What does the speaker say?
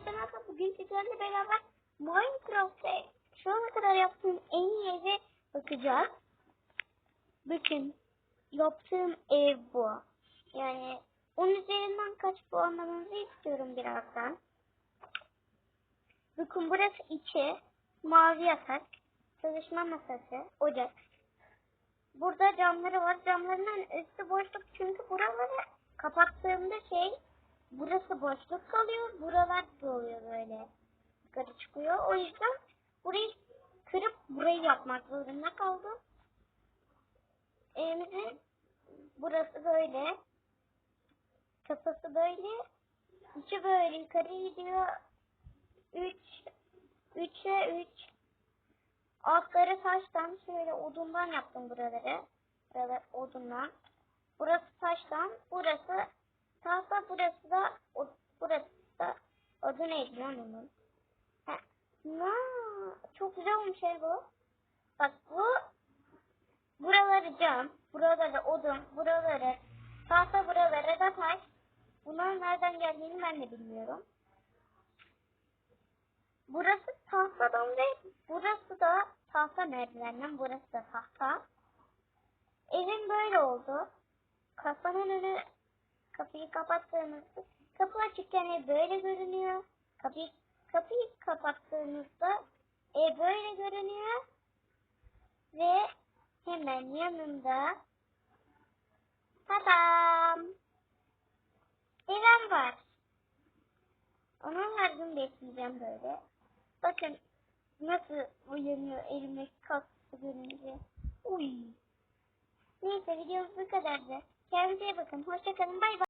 Arkadaşlar nasıl bugün sizlerle beraber Minecraft'ta şu ana kadar yaptığım en iyi eve bakacağız. Bakın yaptığım ev bu. Yani onun üzerinden kaç puanlamanızı istiyorum birazdan. Bakın burası içi. Mavi yatak. Çalışma masası. Ocak. Burada camları var. Camlarının üstü boşluk çünkü buraları kapattığımda şey burası boşluk kalıyor. Buralar doluyor böyle. Yukarı çıkıyor. O yüzden burayı kırıp burayı yapmak zorunda kaldım. Evimizin burası böyle. Kafası böyle. içi böyle yukarı gidiyor. 3 3'e 3 Altları taştan şöyle odundan yaptım buraları. Buralar odundan. Burası taştan, burası tahta, burası da o, burası da adı neydi lan? Ha, na, çok güzel olmuş şey bu. Bak bu buraları cam, buraları odun, buraları tahta, buraları da taş. Bunlar nereden geldiğini ben de bilmiyorum. Burası tahtadan ve burası da tahta merdivenden, burası da tahta. Evim böyle oldu. Kafanın önü kapıyı kapattığınızda kapı açıkken ev böyle görünüyor. Kapıyı kapıyı kapattığınızda ev böyle görünüyor. Ve hemen yanında tadam evim var. Onun gün bekleyeceğim böyle. Bakın nasıl uyanıyor elime kalktı görünce. Uy. Neyse videomuz bu kadardı. Kendinize bakın. Hoşçakalın. Bay bay.